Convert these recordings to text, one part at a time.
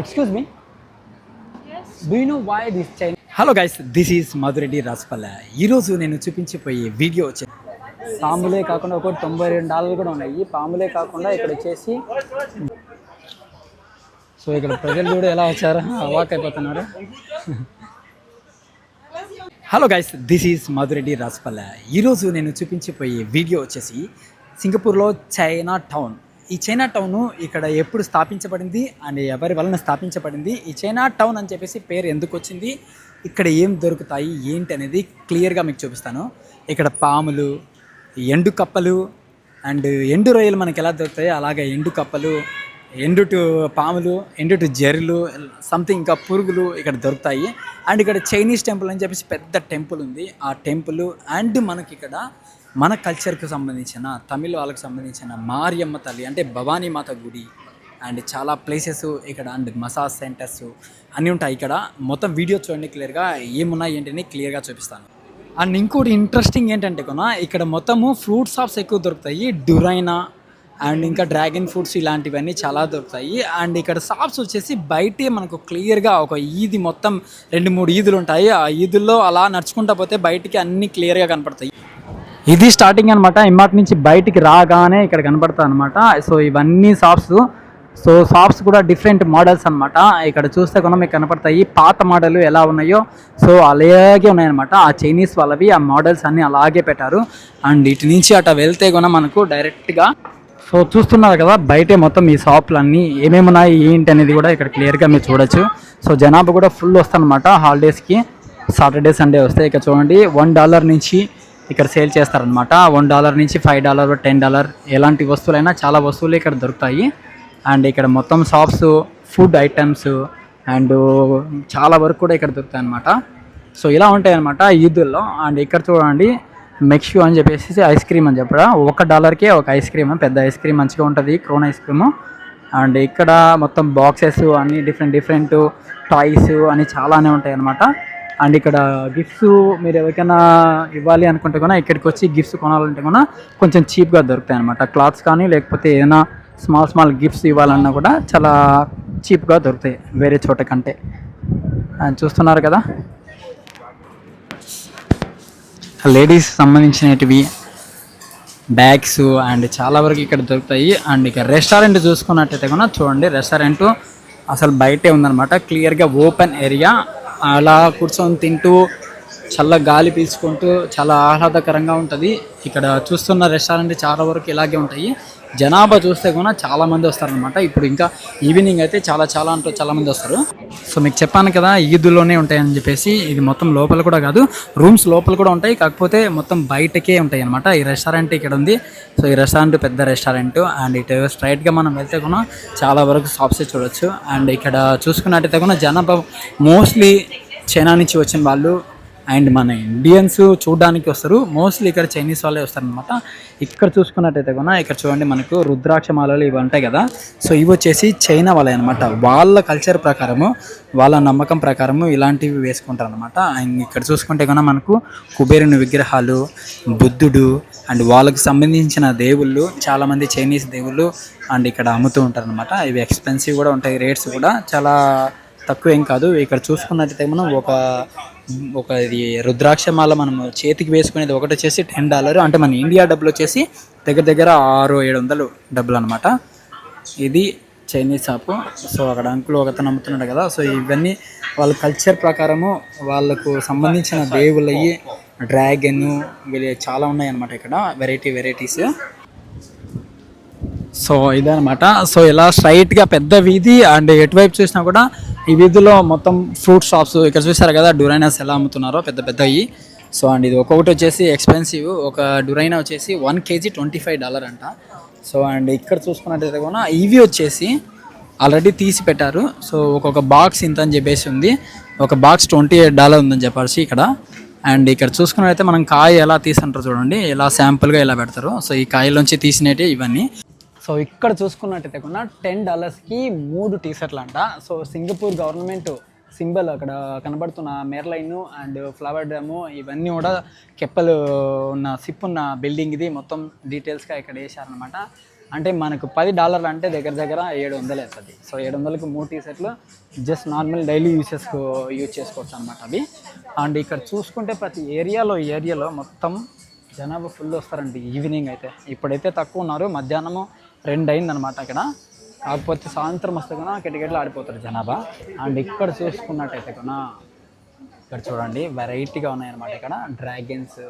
Excuse me do know why this chain hello guys this is Madhureddy Rajapalla ఈరోజు నేను చూపించిపోయే video వచ్చి పాములే కాకుండా ఒక తొంభై రెండు డాలర్లు కూడా ఉన్నాయి. పాములే కాకుండా ఇక్కడ వచ్చేసి సో ఇక్కడ ప్రజలు కూడా ఎలా వచ్చారు? అవాక్ అయిపోతున్నారు. Hello guys this is Madhureddy Rajapalla ఈరోజు నేను చూపించిపోయే వీడియో వచ్చేసి సింగపూర్లో చైనా టౌన్. ఈ చైనా టౌన్ ఇక్కడ ఎప్పుడు స్థాపించబడింది అండ్ ఎవరి వలన స్థాపించబడింది? ఈ చైనా టౌన్ అని చెప్పేసి పేరు ఎందుకు వచ్చింది? ఇక్కడ ఏం దొరుకుతాయి? ఏంటి అనేది క్లియర్గా మీకు చూపిస్తాను. ఇక్కడ పాములు ఎండు కప్పలు అండ్ ఎండు రొయ్యలు మనకి ఎలా దొరుకుతాయి? అలాగే ఎండు కప్పలు ఎండుటు పాములు ఎండుటు జెర్లు సంథింగ్ ఇంకా పురుగులు ఇక్కడ దొరుకుతాయి. అండ్ ఇక్కడ చైనీస్ టెంపుల్ అని చెప్పేసి పెద్ద టెంపుల్ ఉంది. ఆ టెంపుల్ అండ్ మనకి ఇక్కడ మన కల్చర్కి సంబంధించిన తమిళ వాళ్ళకి సంబంధించిన మారియమ్మ తల్లి అంటే భవానీ మాత గుడి అండ్ చాలా ప్లేసెస్ ఇక్కడ అండ్ మసాజ్ సెంటర్స్ అన్నీ ఉంటాయి. ఇక్కడ మొత్తం వీడియో చూడండి క్లియర్గా ఏమున్నాయి ఏంటని క్లియర్గా చూపిస్తాను. అండ్ ఇంకోటి ఇంట్రెస్టింగ్ ఏంటంటే కొన ఇక్కడ మొత్తము ఫ్రూట్ షాప్స్ ఎక్కువ దొరుకుతాయి. డురైనా అండ్ ఇంకా డ్రాగన్ ఫ్రూట్స్ ఇలాంటివన్నీ చాలా దొరుకుతాయి. అండ్ ఇక్కడ షాప్స్ వచ్చేసి బయటే మనకు క్లియర్గా ఒక ఈది మొత్తం రెండు మూడు ఈదులు ఉంటాయి. ఆ ఈదుల్లో అలా నడుచుకుంటా పోతే బయటికి అన్ని క్లియర్గా కనపడతాయి. ఇది స్టార్టింగ్ అనమాట ఇమ్మాటి నుంచి బయటికి రాగానే ఇక్కడ కనబడతా అనమాట సో ఇవన్నీ షాప్స్ సో షాప్స్ కూడా డిఫరెంట్ మోడల్స్ అనమాట ఇక్కడ చూస్తే కూడా మీకు కనపడతాయి. పాత మోడల్ ఎలా ఉన్నాయో. సో అలాగే ఉన్నాయన్నమాట. ఆ చైనీస్ వాళ్ళవి ఆ మోడల్స్ అన్నీ అలాగే పెట్టారు. అండ్ ఇటు నుంచి అటు వెళ్తే కూడా మనకు డైరెక్ట్గా సో చూస్తున్నారు కదా బయటే మొత్తం ఈ షాపులు అన్నీ ఏమేమి ఉన్నాయి ఏంటి అనేది కూడా ఇక్కడ క్లియర్గా మీరు చూడొచ్చు. సో జనాభా కూడా ఫుల్ వస్తారనమాట హాలిడేస్కి సాటర్డే సండే వస్తే ఇక్కడ చూడండి వన్ డాలర్ నుంచి ఇక్కడ సేల్ చేస్తారనమాట వన్ డాలర్ నుంచి ఫైవ్ డాలర్ టెన్ డాలర్ ఎలాంటి వస్తువులైనా చాలా వస్తువులు ఇక్కడ దొరుకుతాయి. అండ్ ఇక్కడ మొత్తం షాప్స్ ఫుడ్ ఐటమ్స్ అండ్ చాలా వరకు కూడా ఇక్కడ దొరుకుతాయి అనమాట సో ఇలా ఉంటాయి అనమాట ఈదుల్లో. అండ్ ఇక్కడ చూడండి మెక్ష్యూ అని చెప్పేసి ఐస్ క్రీమ్ అని చెప్పడా. ఒక డాలర్కే ఒక ఐస్ క్రీమ్ పెద్ద ఐస్ క్రీమ్ మంచిగా ఉంటుంది క్రోన్ ఐస్ క్రీమ్. అండ్ ఇక్కడ మొత్తం బాక్సెస్ అన్ని డిఫరెంట్ డిఫరెంట్ టాయ్స్ అని చాలానే ఉంటాయి అనమాట అండ్ ఇక్కడ గిఫ్ట్స్ మీరు ఎవరికైనా ఇవ్వాలి అనుకుంటే కూడా ఇక్కడికి వచ్చి గిఫ్ట్స్ కొనాలంటే కూడా కొంచెం చీప్గా దొరుకుతాయి అనమాట క్లాత్స్ కానీ లేకపోతే ఏదైనా స్మాల్ స్మాల్ గిఫ్ట్స్ ఇవ్వాలన్నా కూడా చాలా చీప్గా దొరుకుతాయి వేరే చోట కంటే. అండ్ చూస్తున్నారు కదా? లేడీస్ సంబంధించినటివి బ్యాగ్స్ అండ్ చాలా వరకు ఇక్కడ దొరుకుతాయి. అండ్ ఇక రెస్టారెంట్ చూసుకున్నట్టయితే కూడా చూడండి రెస్టారెంట్ అసలు బయటే ఉందన్నమాట. క్లియర్గా ఓపెన్ ఏరియా అలా కూర్చొని తింటూ చల్ల గాలి పీల్చుకుంటూ చాలా ఆహ్లాదకరంగా ఉంటుంది. ఇక్కడ చూస్తున్న రెస్టారెంట్ చాలా వరకు ఇలాగే ఉంటాయి. జనాభా చూస్తే కూడా చాలా మంది వస్తారనమాట ఇప్పుడు ఇంకా ఈవినింగ్ అయితే చాలా చాలా అంటూ చాలా మంది వస్తారు. సో మీకు చెప్పాను కదా ఈదుల్లోనే ఉంటాయని చెప్పేసి ఇది మొత్తం లోపల కూడా కాదు రూమ్స్ లోపల కూడా ఉంటాయి. కాకపోతే మొత్తం బయటకే ఉంటాయి అనమాట ఈ రెస్టారెంట్ ఇక్కడ ఉంది. సో ఈ రెస్టారెంట్ పెద్ద రెస్టారెంట్. అండ్ ఇటు స్ట్రైట్గా మనం వెళ్తే కూడా చాలా వరకు షాప్స్ చూడొచ్చు. అండ్ ఇక్కడ చూసుకున్నట్టయితే కూడా జనాభా మోస్ట్లీ చైనా నుంచి వచ్చిన వాళ్ళు అండ్ మన ఇండియన్స్ చూడడానికి వస్తారు. మోస్ట్లీ ఇక్కడ చైనీస్ వాళ్ళే వస్తారనమాట ఇక్కడ చూసుకున్నట్టయితే కూడా ఇక్కడ చూడండి మనకు రుద్రాక్ష మాలలు ఇవి ఉంటాయి కదా. సో ఇవి వచ్చేసి చైనా వాళ్ళే అనమాట వాళ్ళ కల్చర్ ప్రకారము వాళ్ళ నమ్మకం ప్రకారము ఇలాంటివి వేసుకుంటారు అనమాట అండ్ ఇక్కడ చూసుకుంటే కన్నా మనకు కుబేరుని విగ్రహాలు బుద్ధుడు అండ్ వాళ్ళకు సంబంధించిన దేవుళ్ళు చాలామంది చైనీస్ దేవుళ్ళు అండ్ ఇక్కడ అమ్ముతూ ఉంటారు అనమాట ఇవి ఎక్స్పెన్సివ్ కూడా ఉంటాయి రేట్స్ కూడా చాలా తక్కువ ఏం కాదు. ఇక్కడ చూసుకున్నట్టయితే మనం ఒక ఒక ఇది రుద్రాక్షమాల మనం చేతికి వేసుకునేది ఒకటి వచ్చేసి టెన్ డాలర్ అంటే మన ఇండియా డబ్బులు వచ్చేసి దగ్గర దగ్గర ఆరు ఏడు వందలు డబ్బులు అనమాట ఇది చైనీస్ షాపు. సో అక్కడ అంకులు ఒకతను అమ్ముతున్నాడు కదా. సో ఇవన్నీ వాళ్ళ కల్చర్ ప్రకారము వాళ్ళకు సంబంధించిన దేవుళ్ళయి డ్రాగన్ వీళ్ళు చాలా ఉన్నాయన్నమాట ఇక్కడ. వెరైటీ వెరైటీస్ సో ఇదనమాట సో ఇలా స్ట్రైట్గా పెద్ద వీధి అండ్ ఎటువైపు చూసినా కూడా ఈ వీధిలో మొత్తం ఫ్రూట్ షాప్స్ ఇక్కడ చూసారు కదా డురైనాస్ ఎలా అమ్ముతున్నారో పెద్ద పెద్దవి. సో అండ్ ఇది ఒక్కొక్కటి వచ్చేసి ఎక్స్పెన్సివ్ ఒక డురైనా వచ్చేసి one KG twenty five dollar అంట. సో అండ్ ఇక్కడ చూసుకున్నట్టయితే కూడా ఇవి వచ్చేసి ఆల్రెడీ తీసి పెట్టారు. సో ఒక్కొక్క బాక్స్ ఇంత అని చెప్పేసి ఉంది. ఒక బాక్స్ ట్వంటీ ఎయిట్ డాలర్ ఉందని చెప్పాల్సి ఇక్కడ. అండ్ ఇక్కడ చూసుకున్నట్టయితే మనం కాయ ఎలా తీసంటారు చూడండి. ఇలా శాంపుల్గా ఇలా పెడతారు. సో ఈ కాయలోంచి తీసినవి ఇవన్నీ. సో ఇక్కడ చూసుకున్నట్టయితే కూడా టెన్ డాలర్స్కి మూడు టీ షర్ట్లు అంట సో సింగపూర్ గవర్నమెంట్ సింబల్ అక్కడ కనబడుతున్న మేర్లైన్ అండ్ ఫ్లవర్ డ్యాము ఇవన్నీ కూడా కెప్పలు ఉన్న సిప్ ఉన్న బిల్డింగ్ ఇది. మొత్తం డీటెయిల్స్గా ఇక్కడ వేసారనమాట అంటే మనకు పది డాలర్లు అంటే దగ్గర దగ్గర ఏడు వందలు అవుతుంది. సో ఏడు వందలకు మూడు టీ షర్ట్లు జస్ట్ నార్మల్ డైలీ యూసెస్కు యూజ్ చేసుకోవచ్చు అనమాట అవి. అండ్ ఇక్కడ చూసుకుంటే ప్రతి ఏరియాలో ఏరియాలో మొత్తం జనాభా ఫుల్ వస్తారండి. ఈవినింగ్ అయితే. ఇప్పుడైతే తక్కువ ఉన్నారు. మధ్యాహ్నము రెండు అయిందనమాట అక్కడ కాకపోతే సాయంత్రం వస్తే కూడా కిటకిటలు ఆడిపోతారు జనాభా. అండ్ ఇక్కడ చూసుకున్నట్టయితే కూడా ఇక్కడ చూడండి వెరైటీగా ఉన్నాయన్నమాట ఇక్కడ. డ్రాగన్స్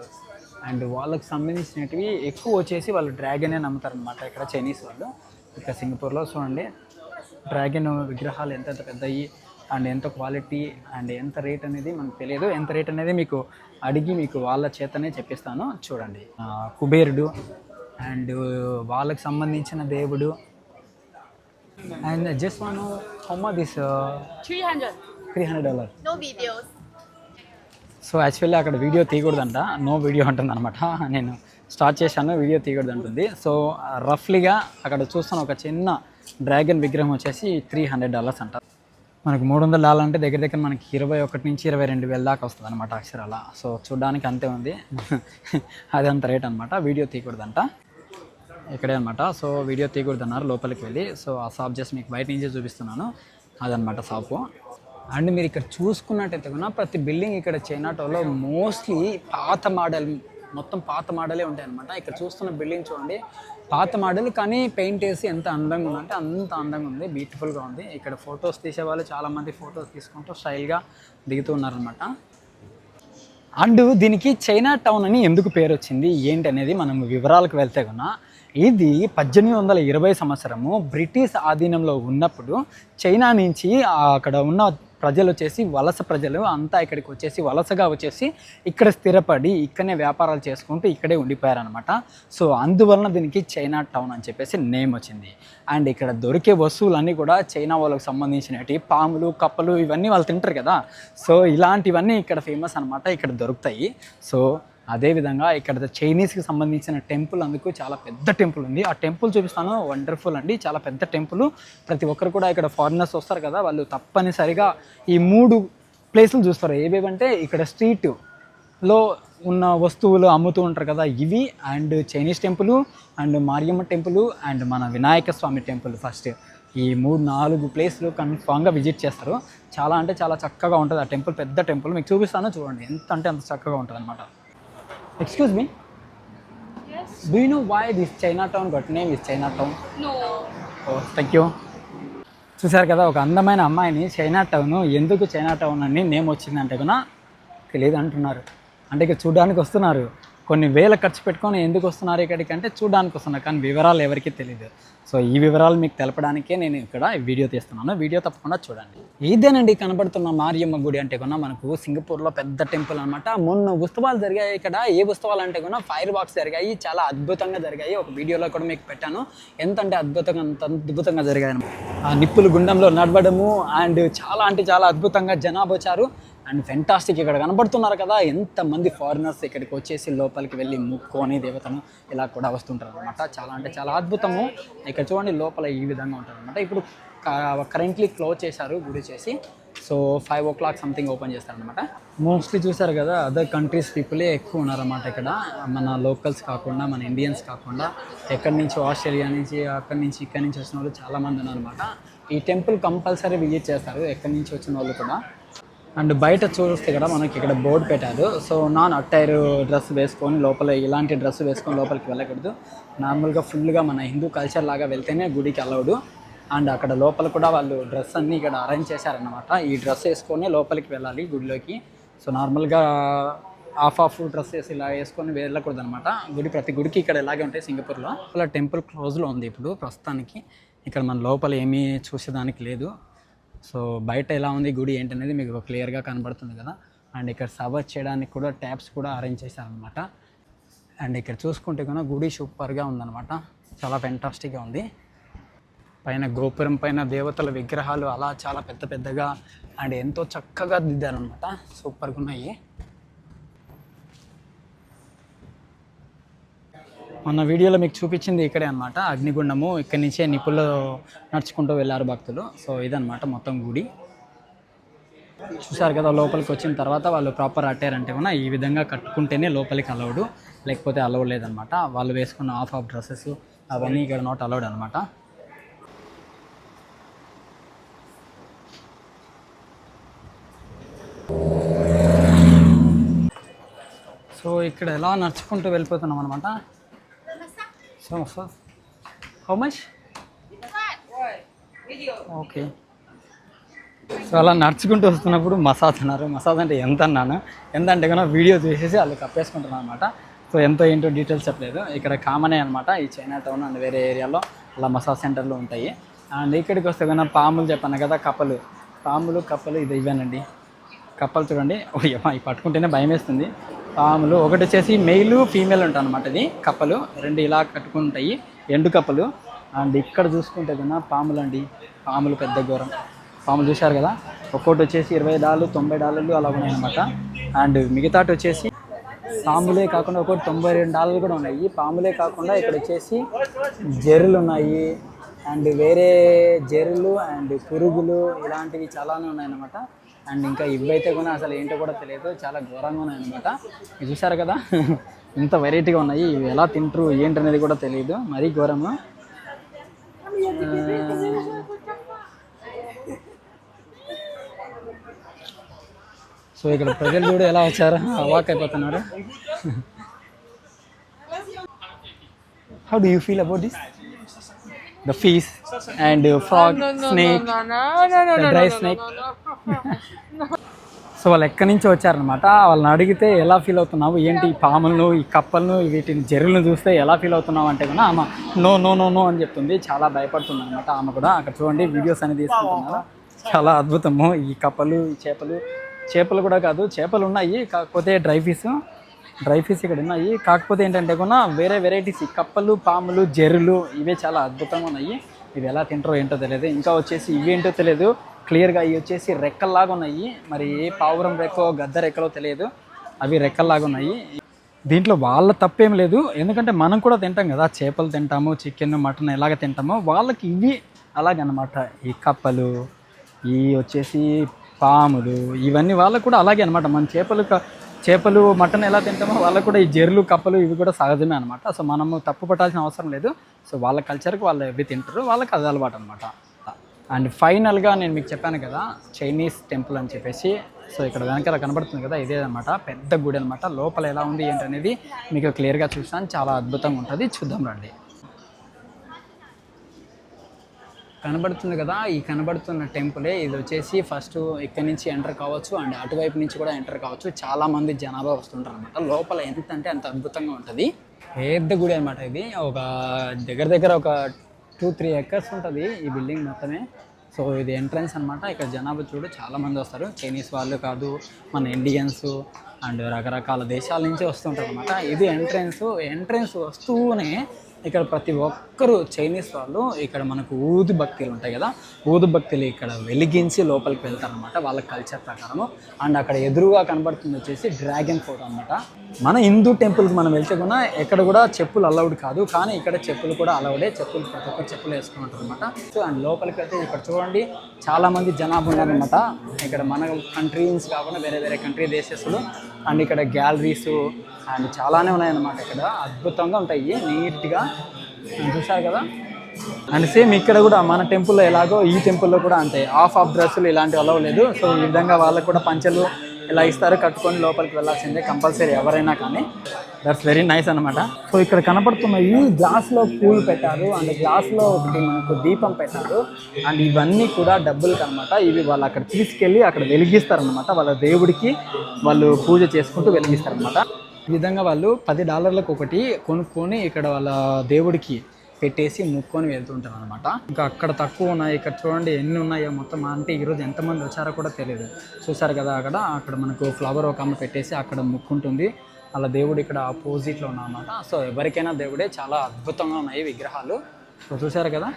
అండ్ వాళ్ళకి సంబంధించినవి ఎక్కువ వచ్చేసి వాళ్ళు డ్రాగనే నమ్ముతారు అనమాట ఇక్కడ చైనీస్ వాళ్ళు. ఇక్కడ సింగపూర్లో చూడండి డ్రాగన్ విగ్రహాలు ఎంత పెద్దవి అండ్ ఎంత క్వాలిటీ అండ్ ఎంత రేట్ అనేది మనకు తెలియదు. ఎంత రేట్ అనేది మీకు అడిగి మీకు వాళ్ళ చేతనే చెప్పిస్తాను. చూడండి. కుబేరుడు అండ్ వాళ్ళకి సంబంధించిన దేవుడు. And just one home this 300. Three hundred dollar videos. So actually అక్కడ వీడియో తీయకూడదంట. నో వీడియో అంటుంది అనమాట నేను స్టార్ట్ చేశాను వీడియో తీయకూడదు అంటుంది సో రఫ్లీగా అక్కడ చూస్తున్న ఒక చిన్న డ్రాగన్ విగ్రహం వచ్చేసి త్రీ హండ్రెడ్ డాలర్స్ అంట. మనకు మూడు వందల డాలర్ అంటే దగ్గర దగ్గర మనకి ఇరవై ఒకటి నుంచి ఇరవై రెండు వేల దాకా వస్తుంది అనమాట అక్షరాల. సో చూడడానికి అంతే ఉంది. అది అంత రేట్ అనమాట వీడియో తీయకూడదంట. ఇక్కడే అనమాట సో వీడియో తీయకూడదు అన్నారు లోపలికి వెళ్ళి. సో ఆ షాప్ జస్ట్ మీకు బయట నుంచే చూపిస్తున్నాను. అదనమాట షాపు. అండ్ మీరు ఇక్కడ చూసుకున్నట్టయితే కూడా ప్రతి బిల్డింగ్ ఇక్కడ చైనా టౌన్లో మోస్ట్లీ పాత మోడల్ మొత్తం పాత మోడలే ఉంటాయి అనమాట ఇక్కడ చూస్తున్న బిల్డింగ్ చూడండి. పాత మోడల్ కానీ పెయింట్ వేసి ఎంత అందంగా ఉందంటే అంత అందంగా ఉంది. బ్యూటిఫుల్గా ఉంది. ఇక్కడ ఫొటోస్ తీసేవాళ్ళు చాలామంది ఫొటోస్ తీసుకుంటూ స్టైల్గా దిగుతూ ఉన్నారనమాట అండ్ దీనికి చైనా టౌన్ అని ఎందుకు పేరు వచ్చింది ఏంటి అనేది మనం వివరాలకు వెళ్తే కన్నా ఇది పద్దెనిమిది వందల ఇరవై సంవత్సరము బ్రిటిష్ ఆధీనంలో ఉన్నప్పుడు చైనా నుంచి అక్కడ ఉన్న ప్రజలు వచ్చేసి వలస ప్రజలు అంతా ఇక్కడికి వచ్చేసి వలసగా వచ్చేసి ఇక్కడ స్థిరపడి ఇక్కడనే వ్యాపారాలు చేసుకుంటూ ఇక్కడే ఉండిపోయారనమాట సో అందువలన దీనికి చైనా టౌన్ అని చెప్పేసి నేమ్ వచ్చింది. అండ్ ఇక్కడ దొరికే వస్తువులన్నీ కూడా చైనా వాళ్ళకి సంబంధించినవి పాములు కప్పలు ఇవన్నీ వాళ్ళు తింటారు కదా. సో ఇలాంటివన్నీ ఇక్కడ ఫేమస్ అనమాట ఇక్కడ దొరుకుతాయి. సో అదేవిధంగా ఇక్కడ చైనీస్కి సంబంధించిన టెంపుల్ అందుకు చాలా పెద్ద టెంపుల్ ఉంది. ఆ టెంపుల్ చూపిస్తాను. వండర్ఫుల్ అండి. చాలా పెద్ద టెంపుల్. ప్రతి ఒక్కరు కూడా ఇక్కడ ఫారినర్స్ వస్తారు కదా వాళ్ళు తప్పనిసరిగా ఈ మూడు ప్లేసులు చూస్తారు. ఏవేవంటే ఇక్కడ స్ట్రీట్లో ఉన్న వస్తువులు అమ్ముతూ ఉంటారు కదా ఇవి and Chinese temple and Mariamma temple and మన వినాయక స్వామి టెంపుల్ ఫస్ట్. ఈ మూడు నాలుగు ప్లేస్లు కన్ఫామ్గా విజిట్ చేస్తారు. చాలా అంటే చాలా చక్కగా ఉంటుంది. ఆ టెంపుల్ పెద్ద టెంపుల్. మీకు చూపిస్తాను. చూడండి. ఎంత అంటే అంత చక్కగా ఉంటుంది అనమాట excuse me Yes. No why this Chinatown got name is Chinatown No. Oh thank you చూసారు కదా ఒక అందమైన అమ్మాయిని చైనా టౌన్ ఎందుకు చైనా టౌన్ అని నేమ్ వచ్చిందంటే కూడా తెలియదు అంటున్నారు అంటే ఇక చూడడానికి వస్తున్నారు. కొన్ని వేల ఖర్చు పెట్టుకొని ఎందుకు వస్తున్నారు ఇక్కడికి అంటే చూడడానికి వస్తున్నారు కానీ వివరాలు ఎవరికీ తెలియదు సో ఈ వివరాలు మీకు తెలపడానికే నేను ఇక్కడ వీడియో తీస్తున్నాను. వీడియో తప్పకుండా చూడండి. ఇదేనండి కనబడుతున్న మారియమ్మ గుడి అంటే కూడా మనకు సింగపూర్లో పెద్ద టెంపుల్ అనమాట మొన్న ఉత్సవాలు జరిగాయి ఇక్కడ. ఏ ఉత్సవాలు అంటే కూడా ఫైర్ బాక్స్ జరిగాయి. చాలా అద్భుతంగా జరిగాయి. ఒక వీడియోలో కూడా మీకు పెట్టాను. ఎంతంటే అద్భుతంగా అంత అద్భుతంగా జరిగాయి ఆ నిప్పులు గుండంలో నడవడము అండ్ చాలా అంటే చాలా అద్భుతంగా జనాభా వచ్చారు. అండ్ ఫెంటాస్టిక్ ఇక్కడ కనబడుతున్నారు కదా. ఎంతమంది ఫారినర్స్ ఇక్కడికి వచ్చేసి లోపలికి వెళ్ళి ముక్కొని దేవతను ఇలా కూడా వస్తుంటారు అనమాట చాలా అంటే చాలా అద్భుతము. ఇక్కడ చూడండి లోపల ఈ విధంగా ఉంటుంది అనమాట ఇప్పుడు కరెంట్లీ క్లోజ్ చేశారు గుడి చేసి. So five o'clock something open చేస్తారనమాట మోస్ట్లీ చూసారు కదా అదర్ కంట్రీస్ పీపులే ఎక్కువ ఉన్నారన్నమాట ఇక్కడ. మన లోకల్స్ కాకుండా మన ఇండియన్స్ కాకుండా ఎక్కడి నుంచి ఆస్ట్రేలియా నుంచి అక్కడి నుంచి ఇక్కడి నుంచి వచ్చిన వాళ్ళు చాలామంది ఉన్నారన్నమాట. ఈ టెంపుల్ కంపల్సరీ విజిట్ చేస్తారు ఎక్కడి నుంచి వచ్చిన వాళ్ళు కూడా. అండ్ బయట చూస్తే కూడా మనకి ఇక్కడ బోర్డు పెట్టారు. సో నాన్ అట్టైర్ డ్రెస్ వేసుకొని లోపల ఇలాంటి డ్రెస్ వేసుకొని లోపలికి వెళ్ళకూడదు. నార్మల్గా ఫుల్గా మన హిందూ కల్చర్ లాగా వెళ్తేనే గుడికి అలౌడు. అండ్ అక్కడ లోపల కూడా వాళ్ళు డ్రెస్ అన్నీ ఇక్కడ అరేంజ్ చేశారనమాట ఈ డ్రెస్ వేసుకొని లోపలికి వెళ్ళాలి గుడిలోకి. సో నార్మల్గా హాఫ్ ఆఫ్ డ్రెస్ వేసి ఇలా వేసుకొని వెళ్ళకూడదు అనమాట గుడి ప్రతి గుడికి ఇక్కడ ఇలాగే ఉంటాయి సింగపూర్లో. అలా టెంపుల్ క్లోజ్లో ఉంది ఇప్పుడు ప్రస్తుతానికి. ఇక్కడ మన లోపల ఏమీ చూసేదానికి లేదు. సో బయట ఎలా ఉంది గుడి ఏంటనేది మీకు క్లియర్గా కనబడుతుంది కదా. అండ్ ఇక్కడ సర్వ్ చేయడానికి కూడా ట్యాప్స్ కూడా అరేంజ్ చేశారనమాట అండ్ ఇక్కడ చూసుకుంటే కనుక గుడి సూపర్గా ఉందన్నమాట. చాలా ఫెంటాస్టిక్గా ఉంది. పైన గోపురం పైన దేవతల విగ్రహాలు అలా చాలా పెద్ద పెద్దగా అండ్ ఎంతో చక్కగా దిద్దారనమాట సూపర్గా ఉన్నాయి. మొన్న వీడియోలో మీకు చూపించింది ఇక్కడే అనమాట అగ్నిగుండము. ఇక్కడి నుంచే నిప్పుల్లో నడుచుకుంటూ వెళ్ళారు భక్తులు. సో ఇదనమాట మొత్తం గుడి. చూసారు కదా లోపలికి వచ్చిన తర్వాత వాళ్ళు ప్రాపర్ అట్టారంటే కూడా ఈ విధంగా కట్టుకుంటేనే లోపలికి అలౌడు లేకపోతే అలౌడ్ లేదనమాట వాళ్ళు వేసుకున్న ఆఫ్ ఆఫ్ డ్రెస్సెస్ అవన్నీ ఇక్కడ నాట్ అలౌడ్ అనమాట సో ఇక్కడ ఎలా నడుచుకుంటూ వెళ్ళిపోతున్నాం అనమాట so so how much okay so అలా నడుచుకుంటూ వస్తున్నప్పుడు మసాజ్ అన్నారు. మసాజ్ అంటే ఎంత అన్నాను? ఎంత అంటే కన్నా వీడియో చూసేసి వాళ్ళు కప్పేసుకుంటున్నాను అనమాట సో ఎంతో ఏంటో డీటెయిల్స్ చెప్పలేదు. ఇక్కడ కామనే అనమాట ఈ చైనా టౌన్ అండ్ వేరే ఏరియాలో అలా మసాజ్ సెంటర్లు ఉంటాయి. అండ్ ఇక్కడికి వస్తే కన్నా పాములు చెప్పాను కదా కప్పలు. పాములు కప్పలు ఇది ఇవేనండి. కప్పలు చూడండి. ఓ ఇవి పట్టుకుంటేనే భయం వేస్తుంది పాములు ఒకటి వచ్చేసి మెయిల్ ఫీమేల్ ఉంటాయి అనమాట ఇది. కప్పలు. రెండు ఇలా కట్టుకుని ఉంటాయి ఎండు కప్పలు. అండ్ ఇక్కడ చూసుకుంటే కన్నా పాములు అండి. పాములు పెద్ద ఘోరం. పాములు చూశారు కదా? ఒక్కోటి వచ్చేసి ఇరవై డాలు తొంభై డాలర్లు అలా ఉన్నాయి అనమాట అండ్ మిగతాటి వచ్చేసి పాములే కాకుండా ఒకటి తొంభై రెండు డాలర్లు కూడా ఉన్నాయి. పాములే కాకుండా ఇక్కడ వచ్చేసి జెర్రులు ఉన్నాయి. అండ్ వేరే జెర్రులు అండ్ పురుగులు ఇలాంటివి చాలానే ఉన్నాయన్నమాట అండ్ ఇంకా ఇవైతే కూడా అసలు ఏంటో కూడా తెలియదు. చాలా ఘోరంగా ఉన్నాయన్నమాట ఇది చూసారు కదా? ఇంత వెరైటీగా ఉన్నాయి. ఇవి ఎలా తింటారు ఏంటనేది కూడా తెలియదు. మరీ ఘోరము. సో ఇక్కడ ప్రజలు చూడు ఎలా వచ్చారు? అవాక్ అయిపోతున్నారు. How do you feel about this the fish and frog snake the dry snake so వాళ్ళు ఎక్కడి నుంచి వచ్చారనమాట వాళ్ళని అడిగితే ఎలా ఫీల్ అవుతున్నావు? ఏంటి? ఈ పాములను ఈ కప్పలను వీటిని జెర్రులను చూస్తే ఎలా ఫీల్ అవుతున్నావు? అంటే కూడా ఆమె నో నో నో నో అని చెప్తుంది. చాలా భయపడుతుంది అనమాట ఆమె కూడా. అక్కడ చూడండి వీడియోస్ అనేది తీసుకుంటున్నారు? చాలా అద్భుతము. ఈ కప్పలు ఈ చేపలు చేపలు కూడా కాదు చేపలు ఉన్నాయి. కాకపోతే డ్రై ఫిష్. డ్రై ఫిష్ ఇక్కడ ఉన్నాయి. కాకపోతే ఏంటంటే కూడా వేరే వెరైటీస్ ఈ కప్పలు పాములు జెర్రులు ఇవే చాలా అద్భుతంగా ఉన్నాయి. ఇవి ఎలా తింటారో ఏంటో తెలియదు. ఇంకా వచ్చేసి ఇవేంటో తెలియదు. క్లియర్గా ఇవి వచ్చేసి రెక్కల్లాగా ఉన్నాయి. మరి ఏ పావురం రెక్కో గద్ద రెక్కలో తెలియదు. అవి రెక్కల్లాగా ఉన్నాయి. దీంట్లో వాళ్ళ తప్పేం లేదు. ఎందుకంటే మనం కూడా తింటాం కదా. చేపలు తింటాము చికెన్ మటన్ ఎలాగ తింటామో వాళ్ళకి ఇవి అలాగనమాట. ఈ కప్పలు ఈ వచ్చేసి పాములు ఇవన్నీ వాళ్ళకు కూడా అలాగే అనమాట. మన చేపలు చేపలు మటన్ ఎలా తింటామో వాళ్ళకు కూడా ఈ జెర్లు కప్పలు ఇవి కూడా సహజమే అనమాట సో మనము తప్పు పట్టాల్సిన అవసరం లేదు. సో వాళ్ళ కల్చర్కి వాళ్ళు ఇవి తింటారు వాళ్ళకి అది అలవాటు అనమాట అండ్ ఫైనల్గా నేను మీకు చెప్పాను కదా చైనీస్ టెంపుల్ అని చెప్పేసి. సో ఇక్కడ వెనకాల కనబడుతుంది కదా ఇదే అనమాట పెద్ద గుడి అనమాట లోపల ఎలా ఉంది ఏంటనేది మీకు క్లియర్గా చూసాను. చాలా అద్భుతంగా ఉంటుంది. చూద్దాం రండి. కనబడుతుంది కదా ఈ కనబడుతున్న టెంపులే ఇది వచ్చేసి ఫస్ట్ ఇక్కడ నుంచి ఎంటర్ కావచ్చు అండ్ అటువైపు నుంచి కూడా ఎంటర్ కావచ్చు. చాలా మంది జనాభా వస్తుంటారు అనమాట లోపల ఎంత అంటే అంత అద్భుతంగా ఉంటుంది. పెద్ద గుడి అనమాట ఇది. ఒక దగ్గర దగ్గర ఒక టూ త్రీ ఎకర్స్ ఉంటుంది ఈ బిల్డింగ్ మొత్తమే. సో ఇది ఎంట్రన్స్ అనమాట ఇక్కడ జనాభా చూడు చాలామంది వస్తారు. చైనీస్ వాళ్ళు కాదు మన ఇండియన్స్ అండ్ రకరకాల దేశాల నుంచి వస్తుంటారు అనమాట ఇది ఎంట్రన్స్. ఎంట్రన్స్ వస్తూనే ఇక్కడ ప్రతి ఒక్కరు చైనీస్ వాళ్ళు ఇక్కడ మనకు ఊదు భక్తులు ఉంటాయి కదా ఊదు భక్తులు ఇక్కడ వెలిగించి లోపలికి వెళ్తారనమాట వాళ్ళ కల్చర్ ప్రకారము. అండ్ అక్కడ ఎదురుగా కనబడుతుంది వచ్చేసి డ్రాగన్ ఫోటో అనమాట మన హిందూ టెంపుల్కి మనం వెళ్తే కూడా ఎక్కడ కూడా చెప్పులు అలౌడ్ కాదు కానీ ఇక్కడ చెప్పులు కూడా అలౌడే చెప్పులు ప్రతి ఒక్కరు చెప్పులు వేసుకుంటారు అనమాట సో అండ్ లోపలికి వెళ్తే ఇక్కడ చూడండి చాలామంది జనాభా ఉన్నారనమాట ఇక్కడ మన కంట్రీస్ కాకుండా వేరే వేరే కంట్రీ దేశస్తులు అండ్ ఇక్కడ గ్యాలరీస్ అండ్ చాలానే ఉన్నాయన్నమాట ఇక్కడ. అద్భుతంగా ఉంటాయి. నీట్గా. చూసారు కదా? అండ్ సేమ్ ఇక్కడ కూడా మన టెంపుల్లో ఎలాగో ఈ టెంపుల్లో కూడా అంతే. ఆఫ్ ఆఫ్ డ్రెస్సులు ఇలాంటివి అలవ్ లేదు. సో ఈ విధంగా వాళ్ళకు కూడా పంచెలు ఇలా ఇస్తారు కట్టుకొని లోపలికి వెళ్ళాల్సిందే కంపల్సరీ ఎవరైనా కానీ. దట్స్ వెరీ నైస్ అనమాట సో ఇక్కడ కనపడుతున్న ఈ గ్లాస్లో పూలు పెట్టారు. అండ్ గ్లాస్లో ఒకటి మనకు దీపం పెట్టారు. అండ్ ఇవన్నీ కూడా డబ్బులకు అనమాట ఇవి వాళ్ళు అక్కడ తీసుకెళ్ళి అక్కడ వెలిగిస్తారనమాట వాళ్ళ దేవుడికి వాళ్ళు పూజ చేసుకుంటూ వెలిగిస్తారనమాట ఈ విధంగా వాళ్ళు పది డాలర్లకు ఒకటి కొనుక్కొని ఇక్కడ వాళ్ళ దేవుడికి పెట్టేసి ముక్కొని వెళ్తుంటారు అనమాట ఇంకా అక్కడ తక్కువ ఉన్నాయి ఇక్కడ చూడండి ఎన్ని ఉన్నాయో మొత్తం. అంటే ఈరోజు ఎంతమంది వచ్చారో కూడా తెలియదు. చూసారు కదా అక్కడ అక్కడ మనకు ఫ్లవర్ ఒక అమ్మ పెట్టేసి అక్కడ ముక్కుంటుంది. అలా దేవుడు ఇక్కడ ఆపోజిట్లో ఉన్నమాట సో ఎవరికైనా దేవుడే చాలా అద్భుతంగా ఉన్నాయి విగ్రహాలు. సో చూసారు కదా?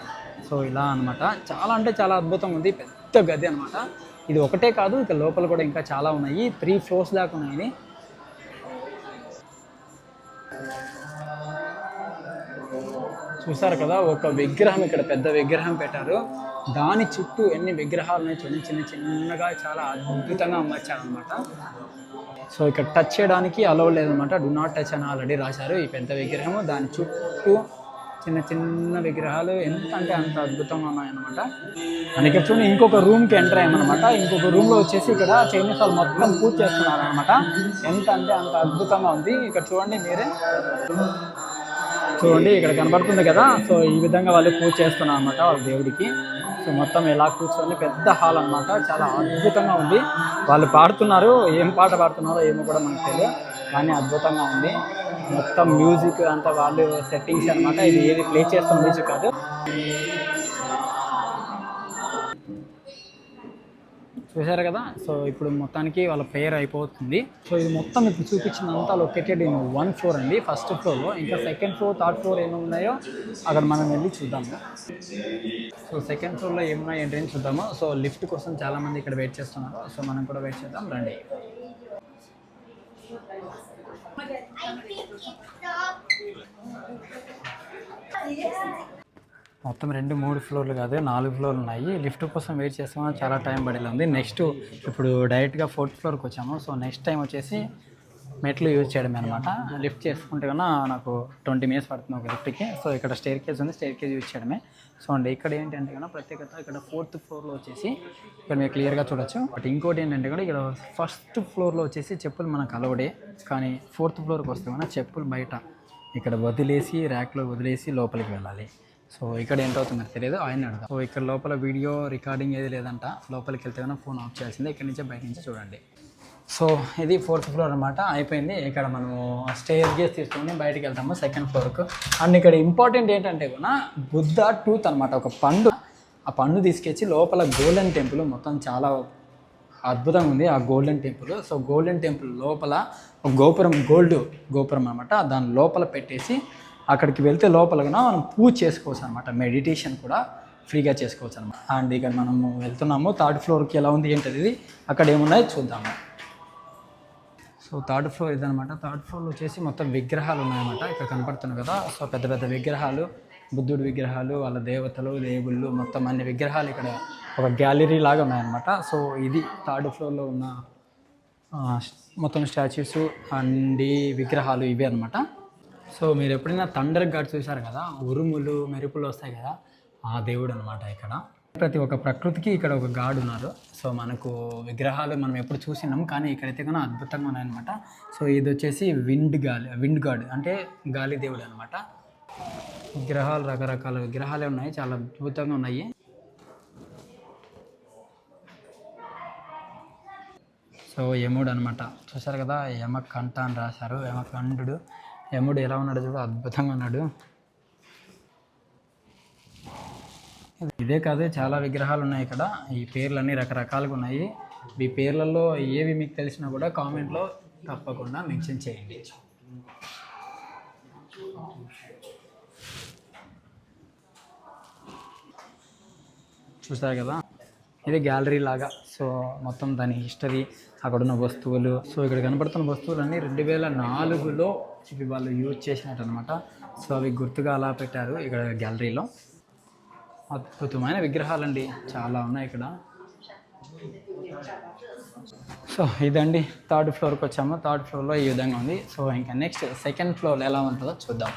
సో ఇలా అన్నమాట. చాలా అంటే చాలా అద్భుతంగా ఉంది. పెద్ద గది అనమాట ఇది ఒకటే కాదు ఇక లోపల కూడా ఇంకా చాలా ఉన్నాయి. త్రీ ఫ్లోర్స్ దాకా ఉన్నాయి. చూసారు కదా ఒక విగ్రహం ఇక్కడ పెద్ద విగ్రహం పెట్టారు. దాని చుట్టూ ఎన్ని విగ్రహాలు చిన్న చిన్న చిన్నగా చాలా అద్భుతంగా అమర్చారనమాట సో ఇక్కడ టచ్ చేయడానికి అలవ్ లేదనమాట డు నాట్ టచ్ అని ఆల్రెడీ రాశారు ఈ పెద్ద విగ్రహము. దాని చుట్టూ చిన్న చిన్న విగ్రహాలు ఎంత అంటే అంత అద్భుతంగా ఉన్నాయన్నమాట. అండ్ ఇక్కడ చూడండి ఇంకొక రూమ్కి ఎంటర్ అయ్యామన్నమాట. ఇంకొక రూమ్లో వచ్చేసి ఇక్కడ చైనీస్ వాళ్ళు మొత్తం పూజ చేస్తున్నారు అనమాట ఎంత అంటే అంత అద్భుతంగా ఉంది. ఇక్కడ చూడండి మీరే. చూడండి ఇక్కడ కనబడుతుంది కదా. సో ఈ విధంగా వాళ్ళు పూజ చేస్తున్నారు అనమాట వాళ్ళ దేవుడికి. సో మొత్తం ఎలా కూర్చొని పెద్ద హాల్ అన్నమాట. చాలా అద్భుతంగా ఉంది. వాళ్ళు పాడుతున్నారు ఏం పాట పాడుతున్నారో ఏమో కూడా మనకు తెలియదు కానీ అద్భుతంగా ఉంది. మొత్తం మ్యూజిక్ అంతా వాళ్ళు సెట్టింగ్స్ అన్నమాట. ఇది ఏది ప్లే చేస్తున్న మ్యూజిక్ కాదు. చూశారు కదా? సో ఇప్పుడు మొత్తానికి వాళ్ళ ప్రేయర్ అయిపోతుంది. సో ఇది మొత్తం ఇప్పుడు చూపించినంతా లొకేటెడ్ ఇన్ వన్ ఫ్లోర్ అండి ఫస్ట్ ఫ్లోర్లో ఇంకా సెకండ్ ఫ్లోర్ థర్డ్ ఫ్లోర్ ఏమి ఉన్నాయో అక్కడ మనం వెళ్ళి చూద్దాము. సో సెకండ్ ఫ్లోర్లో ఏమున్నాయి ఏంటి అని చూద్దాము. సో లిఫ్ట్ కోసం చాలామంది ఇక్కడ వెయిట్ చేస్తున్నారు. సో మనం కూడా వెయిట్ చేద్దాం రండి. మొత్తం రెండు మూడు ఫ్లోర్లు కాదు నాలుగు ఫ్లోర్లు ఉన్నాయి. లిఫ్ట్ కోసం వెయిట్ చేస్తామో చాలా టైం పడేలా ఉంది నెక్స్ట్ ఇప్పుడు డైరెక్ట్గా ఫోర్త్ ఫ్లోర్కి వచ్చాము. సో నెక్స్ట్ టైం వచ్చేసి మెట్లు యూజ్ చేయడమే అనమాట లిఫ్ట్ చేసుకుంటే కన్నా నాకు ట్వంటీ మినిట్స్ పడుతుంది ఒక లిఫ్ట్కి. సో ఇక్కడ స్టేర్ కేజ్ ఉంది స్టేర్ కేజ్ యూజ్ చేయడమే. సో అండి ఇక్కడ ఏంటంటే కన్నా ప్రత్యేకత ఇక్కడ ఫోర్త్ ఫ్లోర్లో వచ్చేసి ఇక్కడ మీరు క్లియర్గా చూడొచ్చు. బట్ ఇంకోటి ఏంటంటే కూడా ఇక్కడ ఫస్ట్ ఫ్లోర్లో వచ్చేసి చెప్పులు మనకు అలవడే కానీ ఫోర్త్ ఫ్లోర్కి వస్తే కన్నా చెప్పులు బయట ఇక్కడ వదిలేసి ర్యాక్లో వదిలేసి లోపలికి వెళ్ళాలి. సో ఇక్కడ ఏంటవుతుందో నాకు తెలియదు ఆయన అడగా సో ఇక్కడ లోపల వీడియో రికార్డింగ్ ఏది లేదంట లోపలికి వెళ్తే కన్నా ఫోన్ ఆఫ్ చేయాల్సిందే ఇక్కడ నుంచి బయట నుంచి చూడండి. సో ఇది ఫోర్త్ ఫ్లోర్ అనమాట అయిపోయింది. ఇక్కడ మనము స్టేర్ గేస్ తీసుకొని బయటకు వెళ్తాము సెకండ్ ఫ్లోర్కు. అండ్ ఇక్కడ ఇంపార్టెంట్ ఏంటంటే కూడా బుద్ధ టూత్ అనమాట ఒక పండు. ఆ పండు తీసుకొచ్చి లోపల గోల్డెన్ టెంపుల్ మొత్తం చాలా అద్భుతంగా ఉంది ఆ golden temple. So golden temple లోపల ఒక గోపురం గోల్డ్ గోపురం అనమాట దాని లోపల పెట్టేసి అక్కడికి వెళ్తే లోపల కూడా మనం పూజ చేసుకోవచ్చు అనమాట మెడిటేషన్ కూడా ఫ్రీగా చేసుకోవచ్చు అనమాట అండ్ ఇక్కడ మనము వెళ్తున్నాము. థర్డ్ ఫ్లోర్కి ఎలా ఉంది ఏంటది ఇది? అక్కడ ఏమున్నాయో చూద్దాము. సో థర్డ్ ఫ్లోర్ ఇదనమాట థర్డ్ ఫ్లోర్లో వచ్చేసి మొత్తం విగ్రహాలు ఉన్నాయన్నమాట. ఇక్కడ కనపడుతున్నాయి కదా. సో పెద్ద పెద్ద విగ్రహాలు బుద్ధుడి విగ్రహాలు వాళ్ళ దేవతలు దేవుళ్ళు మొత్తం అన్ని విగ్రహాలు ఇక్కడ ఒక గ్యాలరీ లాగా ఉన్నాయన్నమాట. సో ఇది థర్డ్ ఫ్లోర్లో ఉన్న మొత్తం స్టాచ్యూస్ అండి విగ్రహాలు ఇవే అనమాట సో మీరు ఎప్పుడైనా థండర్ గాడ్ చూశారు కదా? ఉరుములు మెరుపులు వస్తాయి కదా? ఆ దేవుడు అనమాట ఇక్కడ. ప్రతి ఒక్క ప్రకృతికి ఇక్కడ ఒక గాడ్ ఉన్నారు. సో మనకు విగ్రహాలు మనం ఎప్పుడు చూసినాం కానీ ఇక్కడైతే కూడా అద్భుతంగా ఉన్నాయన్నమాట. సో ఇది వచ్చేసి విండ్ గాలి విండ్ గాడ్ అంటే గాలి దేవుడు అనమాట విగ్రహాలు రకరకాల విగ్రహాలే ఉన్నాయి చాలా అద్భుతంగా ఉన్నాయి. సో యముడు అనమాట చూసారు కదా? యమ కంఠ అని రాశారు. యమకండు యముడు ఎలా ఉన్నాడు చూడు అద్భుతంగా ఉన్నాడు. ఇదే కాదు చాలా విగ్రహాలు ఉన్నాయి ఇక్కడ ఈ పేర్లన్నీ రకరకాలుగా ఉన్నాయి. ఈ పేర్లలో ఏవి మీకు తెలిసినా కూడా కామెంట్లో తప్పకుండా మెన్షన్ చేయండి. చూసారు కదా? ఇది గ్యాలరీ లాగా. సో మొత్తం దాని హిస్టరీ అక్కడ ఉన్న వస్తువులు. సో ఇక్కడ కనపడుతున్న వస్తువులన్నీ రెండు వేల నాలుగులో ఇవి వాళ్ళు యూజ్ చేసినట్టు అనమాట సో అవి గుర్తుగా అలా పెట్టారు ఇక్కడ గ్యాలరీలో. అద్భుతమైన విగ్రహాలండి. చాలా ఉన్నాయి ఇక్కడ. సో ఇదండి థర్డ్ ఫ్లోర్కి వచ్చాము. థర్డ్ ఫ్లోర్లో ఈ విధంగా ఉంది. సో ఇంకా నెక్స్ట్ సెకండ్ ఫ్లోర్ ఎలా ఉంటుందో చూద్దాం.